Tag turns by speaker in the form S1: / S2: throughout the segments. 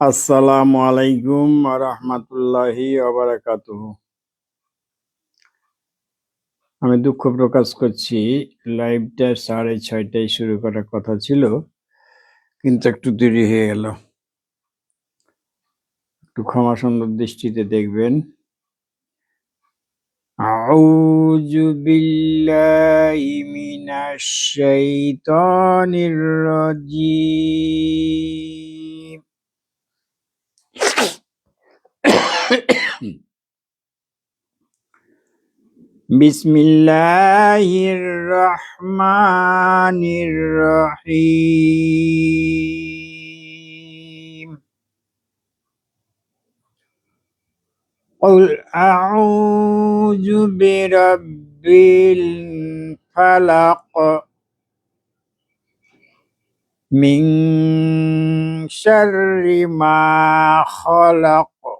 S1: আসসালামু আলাইকুম রহমতুল্লাহি আমি দুঃখ প্রকাশ করছি, লাইভটা সাড়ে ছয়টায় শুরু করার কথা ছিল, কিন্তু একটু দেরি হয়ে গেল। একটু ক্ষমা সুন্দর দৃষ্টিতে দেখবেন। আউযু বিল্লাহি মিনাশ শাইতানির রাজিম। بسم الله الرحمن الرحيم قل أعوذ برب الفلق من شر ما خلق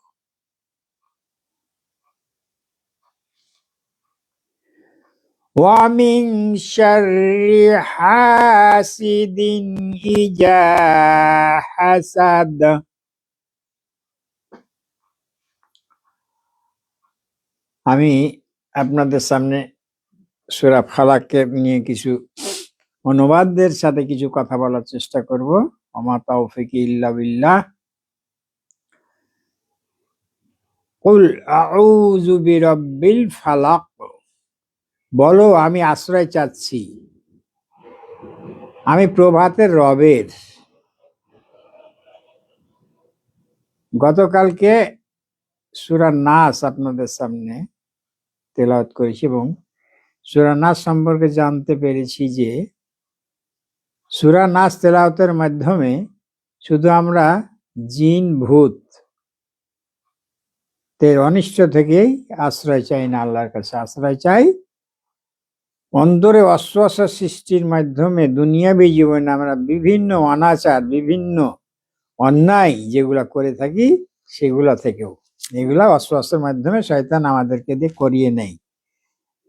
S1: ومن شر حاسد إذا حسد আমি আপনাদের সামনে সুরা ফালাককে নিয়ে কিছু অনুবাদদের সাথে কিছু কথা বলার চেষ্টা করব আমা তৌফিক ইল্লা বিল্লাহ কুল আউযু বিরাব্বিল ফালাক বলো, আমি আশ্রয় চাচ্ছি। আমি প্রভাতের রবের। গতকালকে সুরা নাস আপনাদের সামনে তেলাওয়াত করেছি এবং সুরা নাস সম্পর্কে জানতে পেরেছি যে সুরা নাস তেলাওয়াতের মাধ্যমে শুধু আমরা জিন, ভূত তের অনিষ্ট থেকেই আশ্রয় চাই না আল্লাহর কাছে। আশ্রয় চাই অন্তরে অশ্বাস সৃষ্টির মাধ্যমে দুনিয়াবী জীবনে আমরা বিভিন্ন অনাচার, বিভিন্ন অন্যায় যেগুলা করে থাকি, সেগুলা থেকেও। এগুলা অশ্বাসের মাধ্যমে শয়তান আমাদেরকে দিয়ে করিয়ে নেই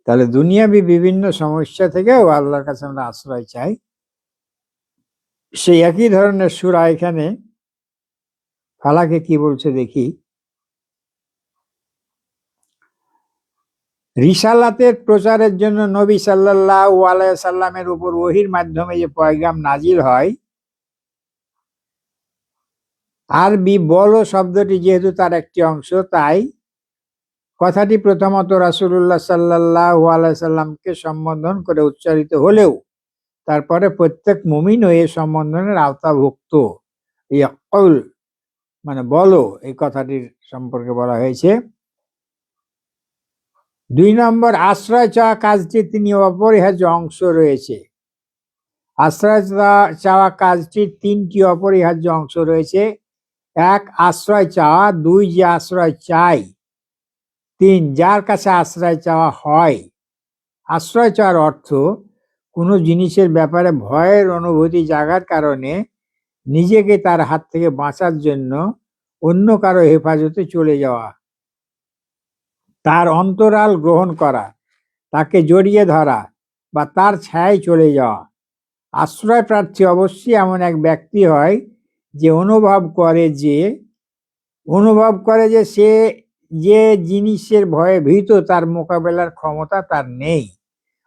S1: তাহলে দুনিয়াবী বিভিন্ন সমস্যা থেকেও আল্লাহর কাছে আমরা আশ্রয় চাই। সেই একই ধরনের সুরা এখানে, ফালাকে কি বলছে দেখি। রিসালাতের প্রচারের জন্য নবী সাল্লাহ সাল্লামের উপর ওহির মাধ্যমে যে পয়গাম নাজিল হয়, আরবি বলো শব্দটি যেহেতু তার একটি অংশ, তাই কথাটি প্রথমত রাসুল্লাহ সাল্লাহ সাল্লামকে সম্বোধন করে উচ্চারিত হলেও তারপরে প্রত্যেক মুমিনও এই সম্বোধনের আওতাভুক্ত। মানে বলো, এই কথাটির সম্পর্কে বলা হয়েছে। দুই নম্বর আশ্রয় চাওয়া কাজটি তিনি অপরিহার্য অংশ রয়েছে। আশ্রয় চাওয়া কাজটির তিনটি অপরিহার্য অংশ রয়েছে। এক, আশ্রয় চাওয়া, দুই, যে আশ্রয় চাই, তিন, যার কাছে আশ্রয় চাওয়া হয়। আশ্রয় চাওয়ার অর্থ, কোনো জিনিসের ব্যাপারে ভয়ের অনুভূতি জাগার কারণে নিজেকে তার হাত থেকে বাঁচার জন্য অন্য কারও হেফাজতে চলে যাওয়া। তার অন্তরাল গ্রহণ করা, তাকে জড়িয়ে ধরা বা তার ছায়ায় চলে যাওয়া। আশ্রয় প্রার্থী অবশ্যই এমন এক ব্যক্তি হয় যে অনুভব করে যে, অনুভব করে যে সে, যে জিনিসের ভয়ে ভীত, তার মোকাবেলার ক্ষমতা তার নেই।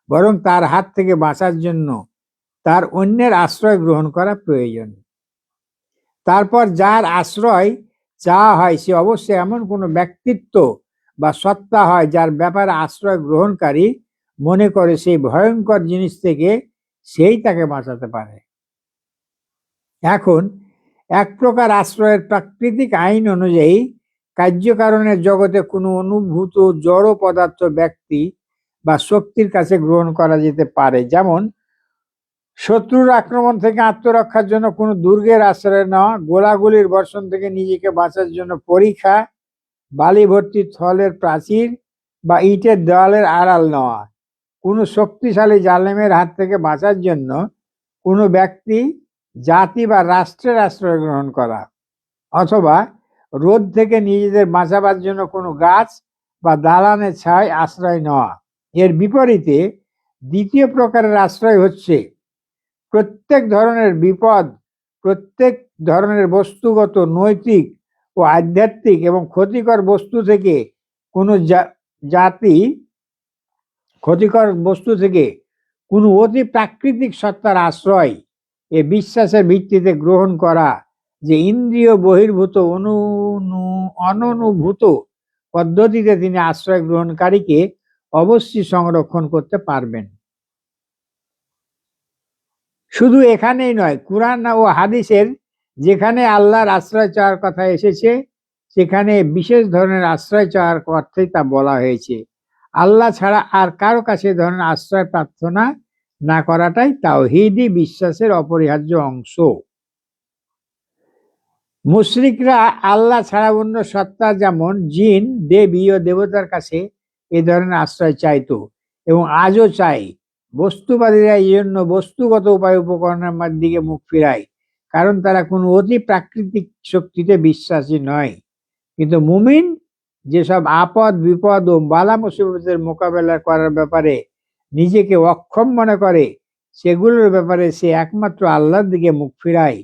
S1: বরং তার হাত থেকে বাঁচার জন্য তার অন্যের আশ্রয় গ্রহণ করা প্রয়োজন। তারপর যার আশ্রয় চাওয়া হয়, সে অবশ্যই এমন কোনো ব্যক্তিত্ব বা সত্তা হয় যার ব্যাপারে আশ্রয় গ্রহণকারী মনে করে সেই ভয়ঙ্কর জিনিস থেকে সেই তাকে বাঁচাতে পারে। এখন এক প্রকার আশ্রয়ের প্রাকৃতিক আইন অনুযায়ী কার্যকারণের জগতে কোনো অনুভূত জড় পদার্থ ব্যক্তি বা শক্তির কাছে গ্রহণ করা যেতে পারে। যেমন, শত্রুর আক্রমণ থেকে আত্মরক্ষার জন্য কোনো দুর্গের আশ্রয় নেওয়া, গোলাগুলির বর্ষণ থেকে নিজেকে বাঁচার জন্য পরীক্ষা বালি ভর্তি থলের প্রাচীর বা ইটের দেওয়ালের আড়াল নেওয়া। কোনো শক্তিশালী জালেমের হাত থেকে বাঁচার জন্য কোনো ব্যক্তি, জাতি বা রাষ্ট্রের আশ্রয় গ্রহণ করা। অথবা রোদ থেকে নিজেদের বাঁচাবার জন্য কোনো গাছ বা দালানের ছায় আশ্রয় নেওয়া। এর বিপরীতে দ্বিতীয় প্রকারের আশ্রয় হচ্ছে প্রত্যেক ধরনের বিপদ, প্রত্যেক ধরনের বস্তুগত নৈতিক ও আধ্যাত্মিক এবং ক্ষতিকর বস্তু থেকে কোনো জাতি, ক্ষতিকর বস্তু থেকে কোনো অতি প্রাকৃতিক সত্তার আশ্রয় এ বিশ্বাসের ভিত্তিতে গ্রহণ করা যে ইন্দ্রিয় বহির্ভূত অনু- অননুভূত পদ্ধতিতে তিনি আশ্রয় গ্রহণকারীকে অবশ্যই সংরক্ষণ করতে পারবেন। শুধু এখানেই নয়, কুরআন ও হাদিসের যেখানে আল্লাহর আশ্রয় চাওয়ার কথা এসেছে, সেখানে বিশেষ ধরনের আশ্রয় চাওয়ার অর্থেই তা বলা হয়েছে। আল্লাহ ছাড়া আর কারও কাছে ধরনের আশ্রয় প্রার্থনা না করাটাই তাওহিদি বিশ্বাসের অপরিহার্য অংশ। মুশরিকরা আল্লাহ ছাড়া অন্য সত্তা যেমন জিন, দেবী ও দেবতার কাছে এ ধরনের আশ্রয় চাইতো এবং আজও চাই বস্তুবাদীরা এই জন্য বস্তুগত উপায় উপকরণের দিকে মুখ ফিরায়। কারণ তারা কোনো অতি প্রাকৃতিক শক্তিতে বিশ্বাসী নয়। কিন্তু মুমিন যেসব আপদ, বিপদ ও বালা মুসিবতের মোকাবেলা করার ব্যাপারে নিজেকে অক্ষম মনে করে, সেগুলোর ব্যাপারে সে একমাত্র আল্লাহর দিকে মুখ ফিরায়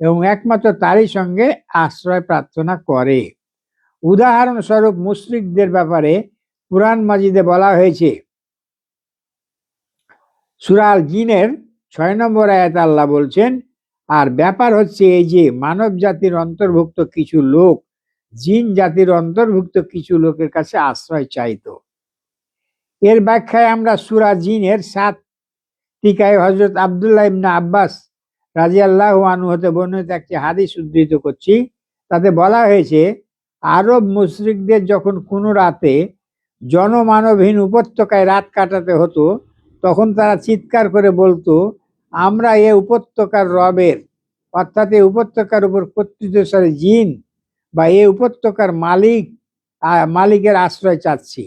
S1: এবং একমাত্র তারই সঙ্গে আশ্রয় প্রার্থনা করে। উদাহরণস্বরূপ মুশরিকদের ব্যাপারে কুরআন মাজিদে বলা হয়েছে সুরাল জিনের ছয় নম্বর আয়াত আল্লাহ বলছেন আর ব্যাপার হচ্ছে এই যে মানব জাতির অন্তর্ভুক্ত কিছু লোক, জিন জাতির অন্তর্ভুক্ত কিছু লোকের কাছে আশ্রয় চাইতো এর ব্যাখ্যায় আমরা সুরা জিনের সাত টিকায় হজরত আবদুল্লাহ ইবনা আব্বাস রাজি আল্লাহ আনু হতে বর্ণিত একটি হাদিস উদ্ধৃত করছি। তাতে বলা হয়েছে, আরব মুশরিকদের যখন কোনো রাতে জনমানবহীন উপত্যকায় রাত কাটাতে হতো, তখন তারা চিৎকার করে বলতো আমরা এ উপত্যকার রবের, অর্থাৎ এই উপত্যকার উপর কর্তৃত্বশালী জিন বা এ উপত্যকার মালিক মালিকের আশ্রয় চাচ্ছি।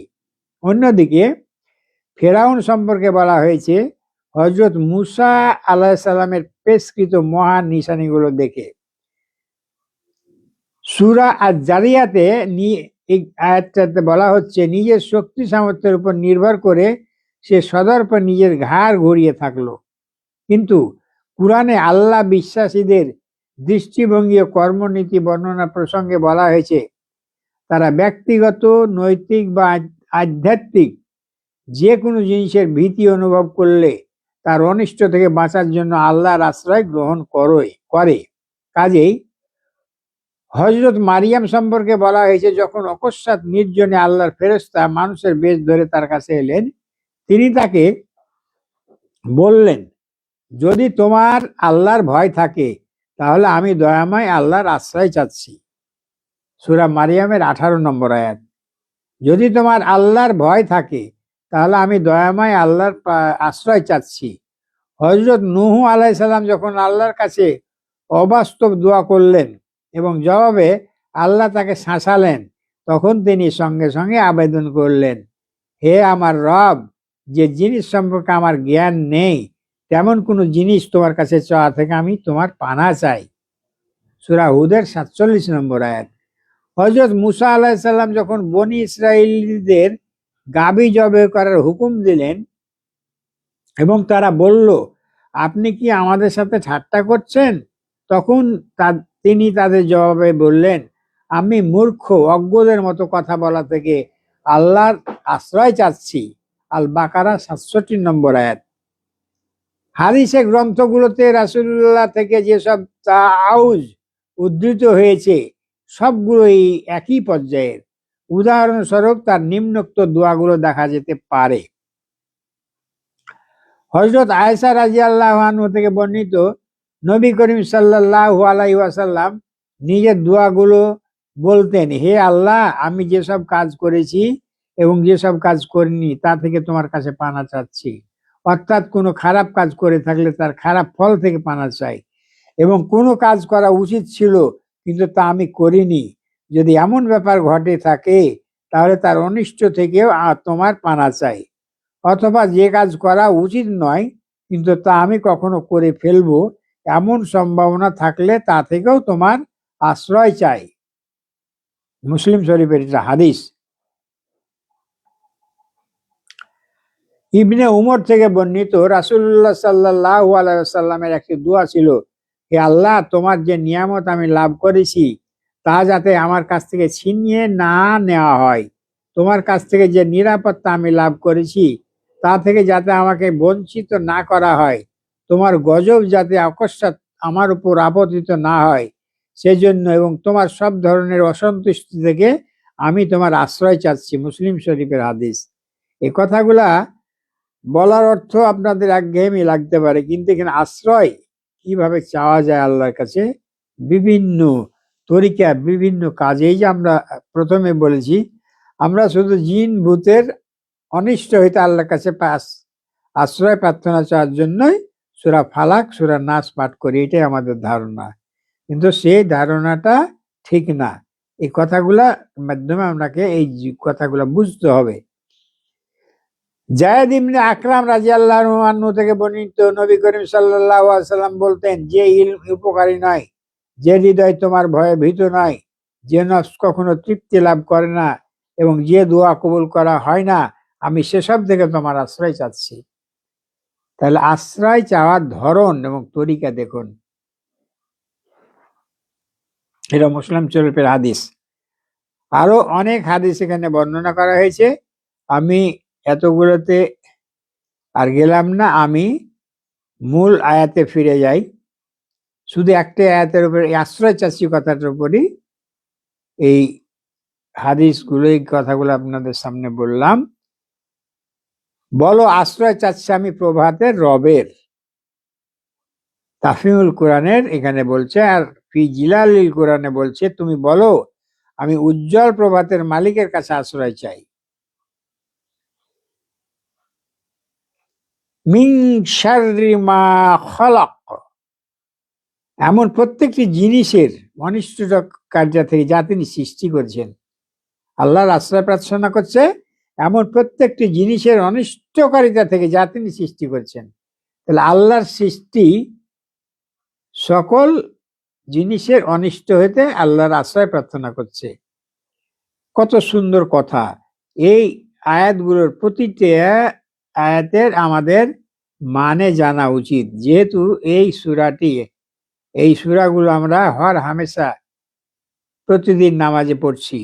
S1: অন্যদিকে ফেরাউন সম্পর্কে বলা হয়েছে হজরত মুসা আলাহ সাল্লামের পেশকৃত মহান নিশানিগুলো দেখে। সুরা আর জারিয়াতে আয়াতটাতে বলা হচ্ছে, নিজের শক্তি সামর্থ্যের উপর নির্ভর করে সে সদর্প নিজের ঘাড় ঘুরিয়ে থাকল। কিন্তু কুরআনে আল্লাহ বিশ্বাসীদের দৃষ্টিভঙ্গি ও কর্মনীতি বর্ণনা প্রসঙ্গে বলা হয়েছে, তারা ব্যক্তিগত, নৈতিক বা আধ্যাত্মিক যে কোনো জিনিসের ভীতি অনুভব করলে তার অনিষ্ট থেকে বাঁচার জন্য আল্লাহর আশ্রয় গ্রহণ করে করে। কাজেই হজরত মারিয়াম সম্পর্কে বলা হয়েছে, যখন অকস্মাৎ নির্জনে আল্লাহর ফেরেশতা মানুষের বেশ ধরে তার কাছে এলেন, তিনি তাকে বললেন যদি তোমার আল্লাহর ভয় থাকে, তাহলে আমি দয়াময় আল্লাহর আশ্রয় চাচ্ছি। সুরা মারিয়ামের আঠারো নম্বর আয়াত। যদি তোমার আল্লাহর ভয় থাকে, তাহলে আমি দয়াময় আল্লাহর আশ্রয় চাচ্ছি। হজরত নুহু আলাই সাল্লাম যখন আল্লাহর কাছে অবাস্তব দোয়া করলেন এবং জবাবে আল্লাহ তাকে শাঁসালেন, তখন তিনি সঙ্গে সঙ্গে আবেদন করলেন, হে আমার রব, যে জিনিস সম্পর্কে আমার জ্ঞান নেই তেমন কোনো জিনিস তোমার কাছে চাওয়া থেকে আমি তোমার পানা চাই। সুরা হুদের সাতচল্লিশ নম্বর আয়াত। হজরত মুসা আল্লাহ সাল্লাম যখন বনি ইসরায়েলদের গাবি জবে করার হুকুম দিলেন এবং তারা বলল, আপনি কি আমাদের সাথে ঠাট্টা করছেন? তখন তা- তিনি তাদের জবাবে বললেন, আমি মূর্খ, অজ্ঞদের মতো কথা বলা থেকে আল্লাহর আশ্রয় চাচ্ছি। আল বাকারা সাতষট্টি নম্বর আয়াত। হাদিসে গ্রন্থগুলোতে রাসুল্লাহ থেকে যেসব তাউজ উদ্ধৃত হয়েছে, সবগুলোই একই পর্যায়ের। উদাহরণস্বরূপ তার নিম্নোক্ত দোয়াগুলো দেখা যেতে পারে। হজরত আয়েশা রাজি আল্লাহ থেকে বর্ণিত, নবী করিম সাল্লাহ আলাই ওয়াসাল্লাম নিজের দোয়াগুলো বলতেন, হে আল্লাহ, আমি যেসব কাজ করেছি এবং যেসব কাজ করিনি, তা থেকে তোমার কাছে পানা চাচ্ছি। অর্থাৎ কোনো খারাপ কাজ করে থাকলে তার খারাপ ফল থেকে পানা চাই। এবং কোনো কাজ করা উচিত ছিল, কিন্তু তা আমি করিনি। যদি এমন ব্যাপার ঘটে থাকে, তাহলে তার অনিষ্ট থেকেও তোমার পানা চাই। অথবা যে কাজ করা উচিত নয়, কিন্তু তা আমি কখনো করে ফেলব, এমন সম্ভাবনা থাকলে তা থেকেও তোমার আশ্রয় চাই। মুসলিম শরীফের হাদিস ইবনে উমর থেকে বর্ণিত রাসুল্লাহ সাল্লাহ আলাইসাল্লামের একটি দোয়া ছিল, হে আল্লাহ, তোমার যে নিয়ামত আমি লাভ করেছি, তা যাতে আমার কাছ থেকে ছিনিয়ে না নেওয়া হয়। তোমার কাছ থেকে যে নিরাপত্তা আমি লাভ করেছি, তা থেকে যাতে আমাকে বঞ্চিত না করা হয়। তোমার গজব যাতে অকস্মাৎ আমার উপর আপতিত না হয়। সেজন্য এবং তোমার সব ধরনের অসন্তুষ্টি থেকে আমি তোমার আশ্রয় চাচ্ছি। মুসলিম শরীফের হাদিস। এ কথাগুলা বলার অর্থ আপনাদের একঘেয়েমি লাগতে পারে, কিন্তু এখানে আশ্রয় কীভাবে চাওয়া যায় আল্লাহর কাছে? বিভিন্ন তরিকা, বিভিন্ন কাজেই যে আমরা প্রথমে বলেছি, আমরা শুধু জিন, ভূতের অনিষ্ট হইতে আল্লাহর কাছে পাস, আশ্রয় প্রার্থনা চাওয়ার জন্যই সুরা ফালাক, সুরা নাচ পাঠ করি, এটাই আমাদের ধারণা। কিন্তু সেই ধারণাটা ঠিক না। এই কথাগুলা মাধ্যমে আপনাকে এই কথাগুলা বুঝতে হবে। জায়দ ইবনে আকরাম রাজি আনহু থেকে বর্ণিত নবী করিম সাল্লাহ সাল্লাম বলতেন, যে ইলম উপকারী নয়, যে হৃদয় তোমার ভয়ে ভীত নয়, যে নফস কখনো তৃপ্তি লাভ করে না এবং যে দোয়া কবুল করা হয় না, আমি সেসব থেকে তোমার আশ্রয় চাচ্ছি। তাহলে আশ্রয় চাওয়ার ধরন এবং তরিকা দেখুন। এটা মুসলিম শরীফের হাদিস। আরও অনেক হাদিস এখানে বর্ণনা করা হয়েছে। আমি এতগুলোতে আর গেলাম না, আমি মূল আয়াতে ফিরে যাই। শুধু একটা আয়াতের উপরে, এই আশ্রয় চাচ্ছি কথাটার উপরই এই হাদিসগুলো, এই কথাগুলো আপনাদের সামনে বললাম। বলো আশ্রয় চাচ্ছি আমি প্রভাতের রবের। তাফিমুল কোরআনের এখানে বলছে, আর ফি জিলালিল কোরআনে বলছে, তুমি বলো, আমি উজ্জ্বল প্রভাতের মালিকের কাছে আশ্রয় চাই। মিং শাররি মা খলাক। এমন প্রত্যেকটি জিনিসের অনিষ্ট কার্য থেকে যা তিনি সৃষ্টি করছেন। আল্লাহর আশ্রয় প্রার্থনা করছে, এমন প্রত্যেকটি জিনিসের অনিষ্টকারিতা থেকে যা তিনি সৃষ্টি করছেন। তাহলে আল্লাহর সৃষ্টি সকল জিনিসের অনিষ্ট হইতে আল্লাহর আশ্রয় প্রার্থনা করছে। কত সুন্দর কথা। এই আয়াতগুলোর প্রতিটা আয়াতের আমাদের মানে জানা উচিত। যেহেতু এই সুরাটি, এই সুরাগুলো আমরা হর হামেশা প্রতিদিন নামাজে পড়ছি।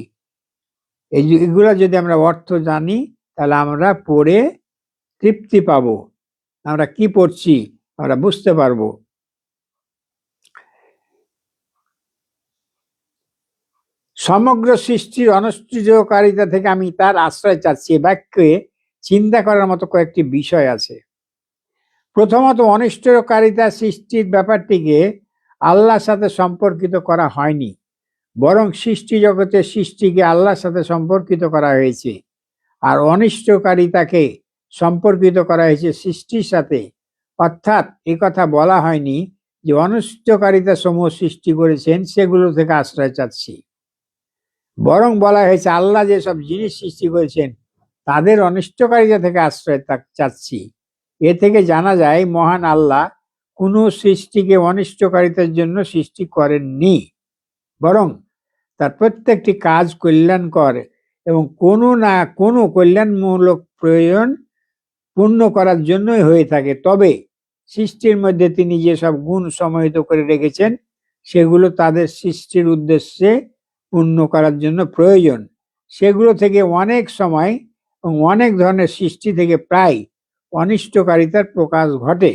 S1: এই এগুলো যদি আমরা অর্থ জানি, তাহলে আমরা পড়ে তৃপ্তি পাবো। আমরা কি পড়ছি, আমরা বুঝতে পারব। সমগ্র সৃষ্টির অনষ্টকারিতা থেকে আমি তার আশ্রয় চাচ্ছি। বাক্যে চিন্তা করার মতো কয়েকটি বিষয় আছে। প্রথমত অনিষ্টকারিতা সৃষ্টির ব্যাপারটিকে আল্লাহর সাথে সম্পর্কিত করা হয়নি, বরং সৃষ্টি জগতের সৃষ্টিকে আল্লাহর সাথে সম্পর্কিত করা হয়েছে। আর অনিষ্টকারিতাকে সম্পর্কিত করা হয়েছে সৃষ্টির সাথে। অর্থাৎ কথা বলা হয়নি যে অনিষ্টকারিতা সমূহ সৃষ্টি করেছেন, সেগুলো থেকে আশ্রয় চাচ্ছি। বরং বলা হয়েছে, আল্লাহ যেসব জিনিস সৃষ্টি করেছেন, তাদের অনিষ্টকারিতা থেকে আশ্রয় চাচ্ছি। এ থেকে জানা যায়, মহান আল্লাহ কোনো সৃষ্টিকে অনিষ্টকারিতার জন্য সৃষ্টি করেননি, বরং তার প্রত্যেকটি কাজ কল্যাণকর এবং কোনো না কোনো কল্যাণমূলক প্রয়োজন পূর্ণ করার জন্যই হয়ে থাকে। তবে সৃষ্টির মধ্যে তিনি যেসব গুণ সমাহিত করে রেখেছেন, সেগুলো তাদের সৃষ্টির উদ্দেশ্যে পূর্ণ করার জন্য প্রয়োজন। সেগুলো থেকে অনেক সময় অনেক ধরনের সৃষ্টি থেকে প্রায় অনিষ্টকারিতার প্রকাশ ঘটে।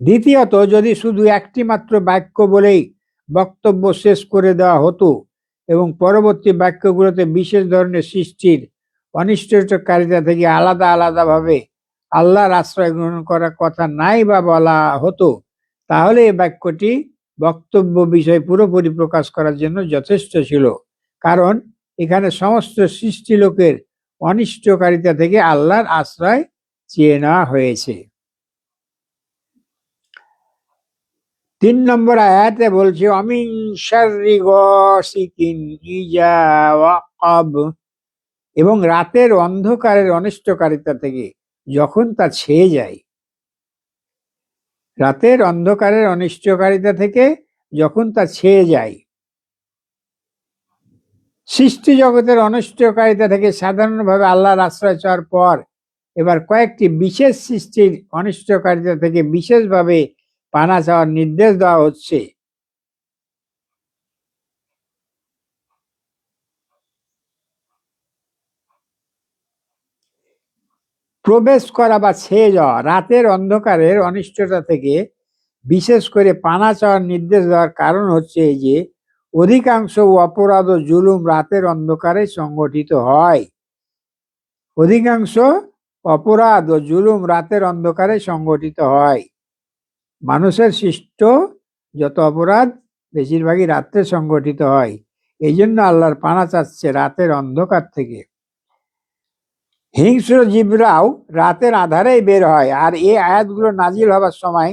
S1: দ্বিতীয়ত, যদি শুধু একটি মাত্র বাক্য বলেই বক্তব্য শেষ করে দেওয়া হতো এবং পরবর্তী বাক্যগুলোতে বিশেষ ধরনের সৃষ্টির অনিষ্টকারিতা থেকে আলাদা আলাদাভাবে আল্লাহর আশ্রয় গ্রহণ করার কথা নাই বা বলা হতো, তাহলে এই বাক্যটি বক্তব্য বিষয় পুরোপুরি প্রকাশ করার জন্য যথেষ্ট ছিল। কারণ এখানে সমস্ত সৃষ্টি লোকের অনিষ্টকারিতা থেকে আল্লাহর আশ্রয় চেয়ে নেওয়া হয়েছে। তিন নম্বর আয়াতে বলছে, অমিন এবং রাতের অন্ধকারের অনিষ্টকারিতা থেকে যখন তা ছেয়ে যায়। রাতের অন্ধকারের অনিষ্টকারিতা থেকে যখন তা ছেয়ে যায় সৃষ্টি জগতের অনিষ্টকারিতা থেকে সাধারণভাবে আল্লাহর আশ্রয় চাওয়ার পর এবার কয়েকটি বিশেষ সৃষ্টির অনিষ্টকারিতা থেকে বিশেষভাবে পানা চাওয়ার নির্দেশ দেওয়া হচ্ছে। প্রবেশ করা বা ছেয়ে যাওয়া, রাতের অন্ধকারের অনিষ্টতা থেকে বিশেষ করে পানা চাওয়ার নির্দেশ দেওয়ার কারণ হচ্ছে এই যে অধিকাংশ অপরাধ ও জুলুম রাতের অন্ধকারে সংগঠিত হয়। অধিকাংশ অপরাধ ও জুলুম রাতের অন্ধকারে সংগঠিত হয়। মানুষের সৃষ্ট যত অপরাধ বেশিরভাগই রাত্রে সংগঠিত হয়। এই জন্য আল্লাহর পানা চাচ্ছে রাতের অন্ধকার থেকে। হিংস্র জীবরাও রাতের আধারেই বের হয় আর এই আয়াতগুলো নাজিল হবার সময়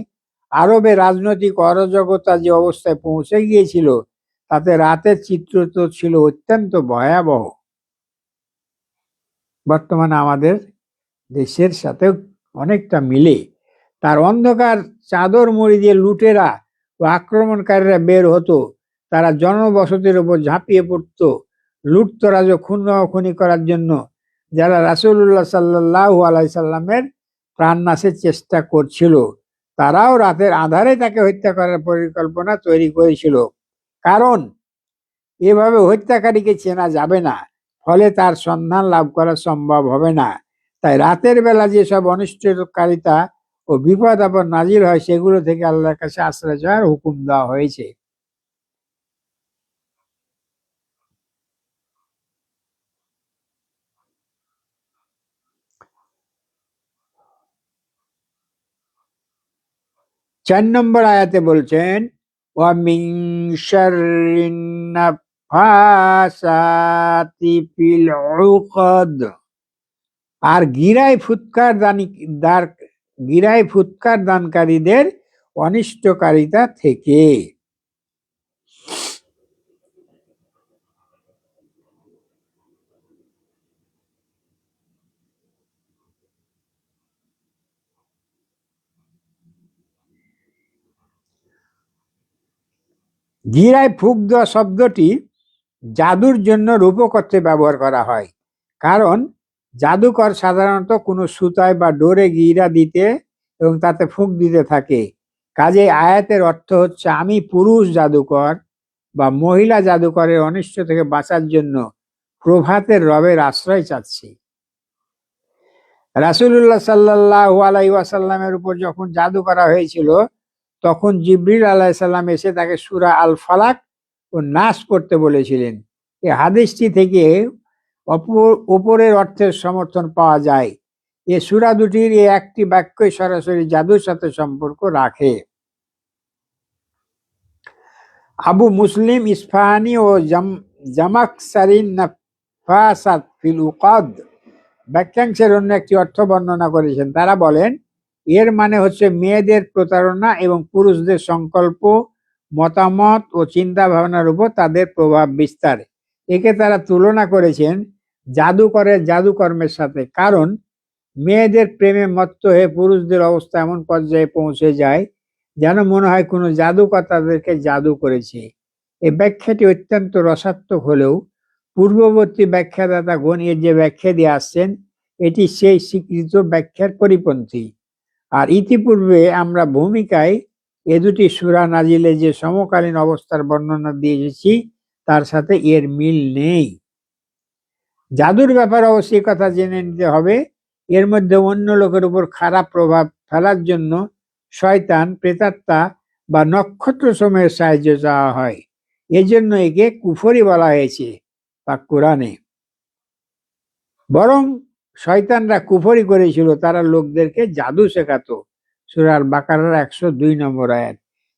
S1: আরবে রাজনৈতিক অরাজকতা যে অবস্থায় পৌঁছে গিয়েছিল তাতে রাতের চিত্র তো ছিল অত্যন্ত ভয়াবহ। বর্তমানে আমাদের দেশের সাথে অনেকটা মিলে। তার অন্ধকার চাদর মুড়ি দিয়ে লুটেরা ও আক্রমণকারীরা বের হতো। তারা জনবসতির উপর ঝাঁপিয়ে পড়তো। লুটতরাজ খুন খুনি করার জন্য যারা রাসুল্লাহ সাল্লাহ আলাই সাল্লামের প্রাণনাশের চেষ্টা করছিল, তারাও রাতের আধারে তাকে হত্যা করার পরিকল্পনা তৈরি করেছিল। কারণ এভাবে হত্যাকারীকে চেনা যাবে না, ফলে তার সন্ধান লাভ করা সম্ভব হবে না। তাই রাতের বেলা যেসব অনিষ্টকারিতা ও বিপদ আপদ নাজির হয়, সেগুলো থেকে আল্লাহর কাছে আশ্রয় চাওয়ার হুকুম দেওয়া হয়েছে। চার নম্বর আয়াতে বলছেন ومن شر النفاسات في العقد আর গিরায় ফুৎকার দানি, দার, গিরায় ফুৎকার দানকারীদের অনিষ্টকারিতা থেকে। গিরায় ফুক দেওয়া শব্দটি জাদুর জন্য রূপকত্বে ব্যবহার করা হয়। কারণ জাদুকর সাধারণত কোনো সুতায় বা ডোরে গিরা দিতে এবং তাতে ফুক দিতে থাকে। কাজে আয়াতের অর্থ হচ্ছে, আমি পুরুষ জাদুকর বা মহিলা জাদুকরের অনিষ্ট থেকে বাঁচার জন্য প্রভাতের রবের আশ্রয় চাচ্ছি। রাসুল্লাহ সাল্লাহ আলাই ওয়াসাল্লামের উপর যখন জাদু করা হয়েছিল তখন জিবরিল আলাহিসাল্লাম এসে তাকে সুরা আল ফালাক ও নাশ করতে বলেছিলেন। এ হাদিসটি থেকে অপর ওপরের অর্থের সমর্থন পাওয়া যায়। এ সুরা দুটির এই একটি বাক্যই সরাসরি জাদুর সাথে সম্পর্ক রাখে। আবু মুসলিম, ইসফাহানি ও জামাকসারিন নাফাসাত ফিল উকাদ। বাক্যাংশের অন্য একটি অর্থ বর্ণনা করেছেন। তারা বলেন এর মানে হচ্ছে মেয়েদের প্রতারণা এবং পুরুষদের সংকল্প, মতামত ও চিন্তা ভাবনার উপর তাদের প্রভাব বিস্তার। একে তারা তুলনা করেছেন জাদুকরের জাদুকর্মের সাথে, কারণ মেয়েদের প্রেমে মত্ত হয়ে পুরুষদের অবস্থা এমন পর্যায়ে পৌঁছে যায় যেন মনে হয় কোনো জাদুকর তাদেরকে জাদু করেছে। এই ব্যাখ্যাটি অত্যন্ত রসাত্মক হলেও পূর্ববর্তী ব্যাখ্যাদাতা এর যে ব্যাখ্যা দিয়ে আসছেন, এটি সেই স্বীকৃত ব্যাখ্যার পরিপন্থী। আর ইতিপূর্বে আমরা ভূমিকায় এ দুটি সুরা নাজিলে যে সমকালীন অবস্থার বর্ণনা দিয়ে এসেছি, তার সাথে এর মিল নেই। জাদুর ব্যাপারে অবশ্যই কথা জেনে নিতে হবে, এর মধ্যে অন্য লোকের উপর খারাপ প্রভাব ফেলার জন্য শয়তান, প্রেতাত্মা বা নক্ষত্র সময়ের সাহায্য চাওয়া হয়। এজন্য একে কুফরি বলা হয়েছে বা কোরআনে। বরং শয়তানরা কুফরি করেছিল, তারা লোকদেরকে জাদু শেখাতো। সুরার বাকারার একশো দুই নম্বর আয়াত।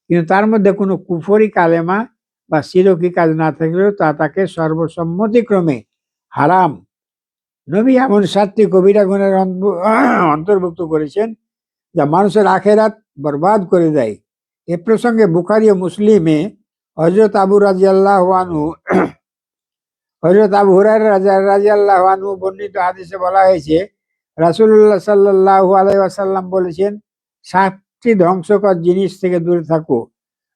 S1: কিন্তু তার মধ্যে কোনো কুফরি কালেমা বা শিরকি কাজ না থাকলেও তা তাকে সর্বসম্মতিক্রমে হারাম। নবী এমন সাতটি কবিরা গুণের অন্তর্ভুক্ত করেছেন যা মানুষের আখেরাত বরবাদ করে দেয়। এ প্রসঙ্গে বুখারি ও মুসলিমে হজরত আবু রাজিয়াল্লাহ আনহু হজরত আবু রাজা রাজিয়াল্লাহ আনহু বর্ণিত হাদিসে বলা হয়েছে রাসুল্লাহ সাল্লাহ আলাইসাল্লাম বলেছেন, সাতটি ধ্বংসকর জিনিস থেকে দূরে থাকো।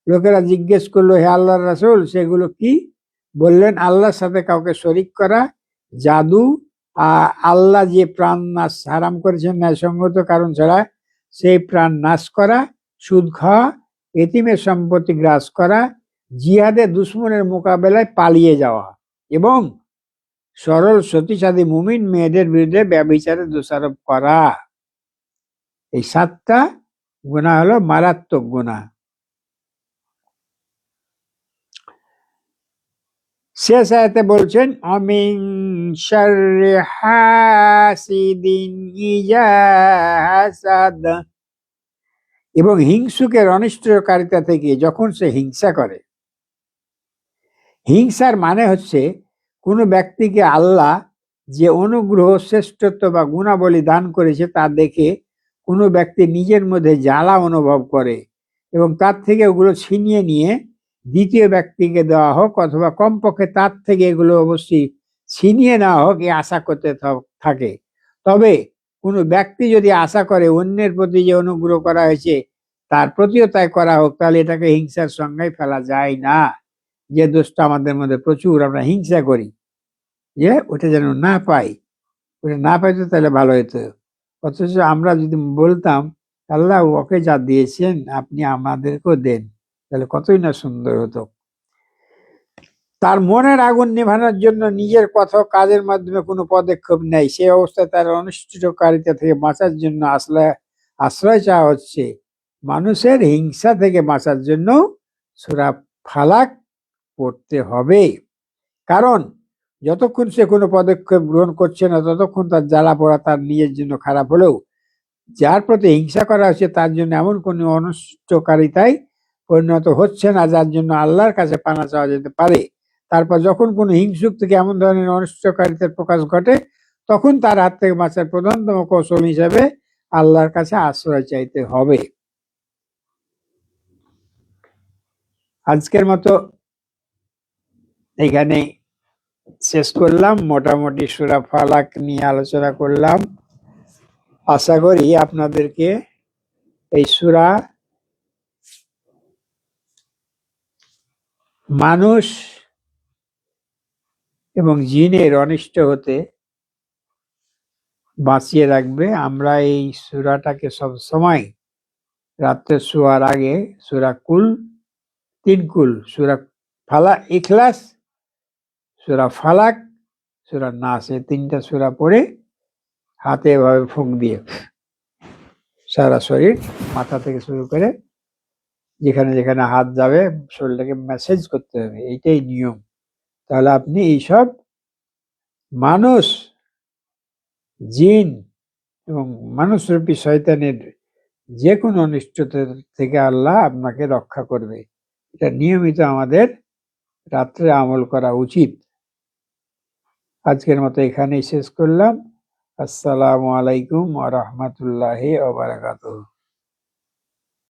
S1: লোকেরা জিজ্ঞেস করল, হে আল্লাহর রাসুল, সেগুলো কি? বললেন, আল্লাহর সাথে কাউকে শরিক করা, জাদু আর আল্লাহ যে প্রাণ নাশ হারাম করেছেন ন্যায়সঙ্গত কারণ ছাড়া, সেই প্রাণ নাশ করা, সুদ খাওয়া, এতিমের সম্পত্তি গ্রাস করা জিহাদে দুশ্মনের মোকাবেলায় পালিয়ে যাওয়া। এবং সরল সতীসাধী মুমিন মেয়েদের বিরুদ্ধে ব্যবচারে দোষারোপ করা। এই সাতটা গুণা হলো মারাত্মক গুণা। শেষ আয়াতে বলছেন, অমিন শাররি এবং হিংসুকের অনিষ্টকারিতা থেকে যখন সে হিংসা করে, হিংসার মানে হচ্ছে কোনো ব্যক্তিকে আল্লাহ যে অনুগ্রহ, শ্রেষ্ঠত্ব বা গুণাবলী দান করেছে তা দেখে কোনো ব্যক্তি নিজের মধ্যে জ্বালা অনুভব করে এবং তার থেকে ওগুলো ছিনিয়ে নিয়ে দ্বিতীয় ব্যক্তিকে দেওয়া হোক অথবা কমপক্ষে তার থেকে এগুলো অবশ্যই ছিনিয়ে নেওয়া হোক এই আশা করতে থাকে। তবে কোনো ব্যক্তি যদি আশা করে অন্যের প্রতি যে অনুগ্রহ করা হয়েছে, তার প্রতিও তাই করা হোক, তাহলে এটাকে হিংসার সংজ্ঞায় ফেলা যায় না। যে দোষটা আমাদের মধ্যে প্রচুর, আমরা হিংসা করি, যে ওটা যেন না পাই। ওটা না পাইতো তাহলে ভালো হতো অথচ আমরা যদি বলতাম, আল্লাহ ওকে যা দিয়েছেন, আপনি আমাদেরকেও দেন। তাহলে কতই না সুন্দর হতো। তার মনের আগুন নেভানোর জন্য নিজের কথা কাজের মাধ্যমে কোনো পদক্ষেপ নেই। সেই অবস্থায় তার অনিষ্টকারিতা থেকে বাঁচার জন্য আশ্রয় আশ্রয় চাওয়া হচ্ছে। মানুষের হিংসা থেকে বাঁচার জন্য সুরা ফালাক পড়তে হবে। কারণ যতক্ষণ সে কোনো পদক্ষেপ গ্রহণ করছে না, ততক্ষণ তার জ্বালা পড়া তার নিজের জন্য খারাপ হলেও যার প্রতি হিংসা করা হচ্ছে, তার জন্য এমন কোনো অনিষ্টকারিতায় পরিণত হচ্ছে না, যার জন্য আল্লাহর কাছে পানা চাওয়া যেতে পারে। তারপর যখন কোনো হিংসুক থেকে এমন ধরনের অনিষ্টকারিতার প্রকাশ ঘটে, তখন তার হাত থেকে বাঁচার প্রধানতম কৌশল হিসেবে আল্লাহর কাছে আশ্রয় চাইতে হবে। আজকের মতো এখানে শেষ করলাম, মোটামুটি সুরা ফালাক নিয়ে আলোচনা করলাম। আশা করি আপনাদেরকে এই সুরা মানুষ এবং জিনের অনিষ্ট হতে বাঁচিয়ে রাখবে। আমরা এই সুরাটাকে সব সময় রাত্রে শোয়ার আগে সুরা কুল, তিন কুল, সুরা ফালা, ইখলাস সুরা ফালাক, সুরা নাস তিনটা সুরা পড়ে হাতে এভাবে ফুঁক দিয়ে সারা শরীর মাথা থেকে শুরু করে যেখানে যেখানে হাত যাবে, শরীরটাকে মেসেজ করতে হবে, এইটাই নিয়ম। তাহলে আপনি এইসব মানুষ, জিন এবং মানুষরূপী শয়তানের যে কোনো অনিষ্টতা থেকে আল্লাহ আপনাকে রক্ষা করবে। এটা নিয়মিত আমাদের রাত্রে আমল করা উচিত। আজকের মতো এখানেই শেষ করলাম। আসসালামু আলাইকুম ওয়া রাহমাতুল্লাহি